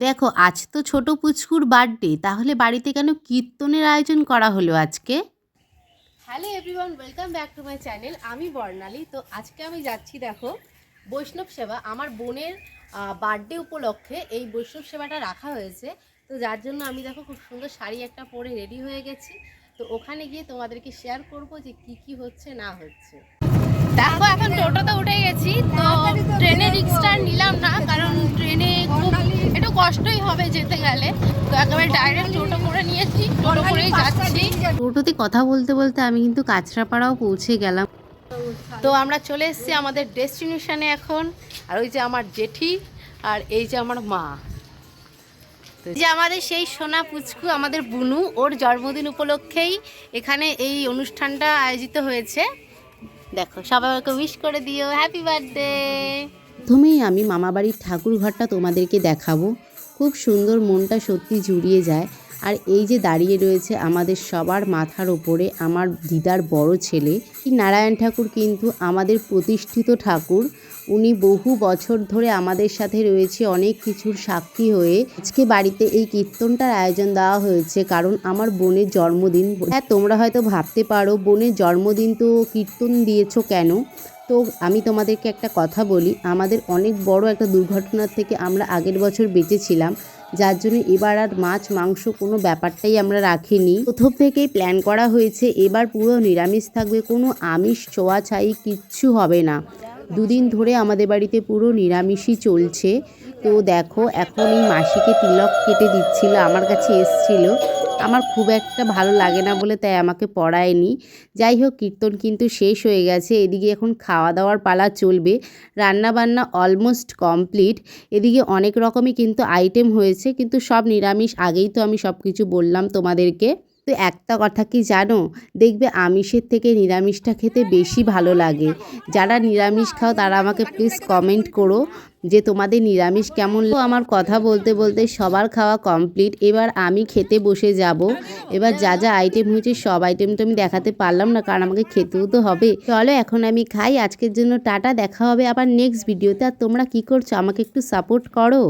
দেখো আজ তো ছোট পুচকুর বার্থডে তাহলে বাড়িতে কেন কীর্তনের আয়োজন করা হলো আজকে? Hello everyone welcome back to my channel আমি বর্ণালী তো আজকে আমি যাচ্ছি দেখো বৈষ্ণব সেবা আমার বোনের বার্থডে উপলক্ষে এই বৈষ্ণব সেবাটা রাখা হয়েছে। তো যার জন্য আমি দেখো খুব সুন্দর শাড়ি একটা পরে রেডি হয়ে গেছি। তো ওখানে গিয়ে তোমাদেরকে শেয়ার করব যে কি কি হচ্ছে না হচ্ছে। দেখো এখন টোটোতে উঠে গেছি তো ট্রেনে রিক্সটা নিলাম না কারণ কষ্টই হবে যেতে গেলে। তো একেবারে ডাইরেক্ট টোটো করে নিয়েছি টোটো করেই যাচ্ছি। টোটোতে কথা বলতে বলতে আমি কিন্তু কাঁচরাপাড়াও পৌঁছে গেলাম। তো আমরা চলে এসেছি আমাদের ডেস্টিনেশনে এখন। আর ওই যে আমার জেঠি আর এই যে আমার মা। যে আমাদের সেই সোনা পুচকু আমাদের বুনু ওর জন্মদিন উপলক্ষেই এখানে এই অনুষ্ঠানটা আয়োজিত হয়েছে। দেখো সবাই ওকে উইশ করে দিও। হ্যাপি বার্থডে প্রথমেই আমি মামাবাড়ির ঠাকুর ঘরটা তোমাদেরকে দেখাবো। খুব সুন্দর মনটা সত্যি জুড়িয়ে যায়। আর এই যে দাঁড়িয়ে রয়েছে আমাদের সবার মাথার ওপরে আমার দিদার বড় ছেলে নারায়ণ ঠাকুর কিন্তু আমাদের প্রতিষ্ঠিত ঠাকুর। উনি বহু বছর ধরে আমাদের সাথে রয়েছে, অনেক কিছুর সাক্ষী হয়ে। আজকে বাড়িতে এই কীর্তনটার আয়োজন দেওয়া হয়েছে, কারণ আমার বোনের জন্মদিন। হ্যাঁ তোমরা হয়তো ভাবতে পারো, বোনের জন্মদিন তো কীর্তন দিয়েছ কেন? তো আমি তোমাদেরকে একটা কথা বলি, আমাদের অনেক বড় একটা দুর্ঘটনার থেকে আমরা আগের বছর বেঁচেছিলাম, যার জন্য এবার আর মাছ, মাংস কোনো ব্যাপারটাই আমরা রাখিনি। প্রথম থেকেই প্ল্যান করা হয়েছে, এবার পুরো নিরামিষ থাকবে, কোনো আমিষ, ছোঁয়া ছাই কিচ্ছু হবে না। দুদিন ধরে আমাদের বাড়িতে পুরো নিরামিষই চলছে। তো দেখো, এখন এই মাসিকে তিলক কেটে দিচ্ছিল, আমার কাছে এসছিল। আমার খুব একটা ভালো লাগে না বলে তাই আমাকে পড়ায়নি। যাই হোক, কীর্তন কিন্তু শেষ হয়ে গেছে, এদিকে এখন খাওয়া দাওয়ার পালা চলবে। রান্না বান্না অলমোস্ট কমপ্লিট এদিকে অনেক রকমই কিন্তু আইটেম হয়েছে, কিন্তু সব নিরামিষ আগেই তো আমি সব কিছু বললাম তোমাদেরকে। তো একটা কথা কি জানো? দেখবে আমিষের থেকে নিরামিষটা খেতে বেশি ভালো লাগে। যারা নিরামিষ খাও, তারা আমাকে প্লিজ কমেন্ট করো যে তোমাদের নিরামিষ কেমন? আমার কথা বলতে বলতে সবার খাওয়া কমপ্লিট এবার আমি খেতে বসে যাব। এবার যা যা আইটেম হয়েছে, সব আইটেম তো আমি দেখাতে পারলাম না, কারণ আমাকে খেতেও তো হবে। চলো এখন আমি খাই। আজকের জন্য টাটা। দেখা হবে আবার নেক্সট ভিডিওতে আর তোমরা কি করছ? আমাকে একটু সাপোর্ট করো।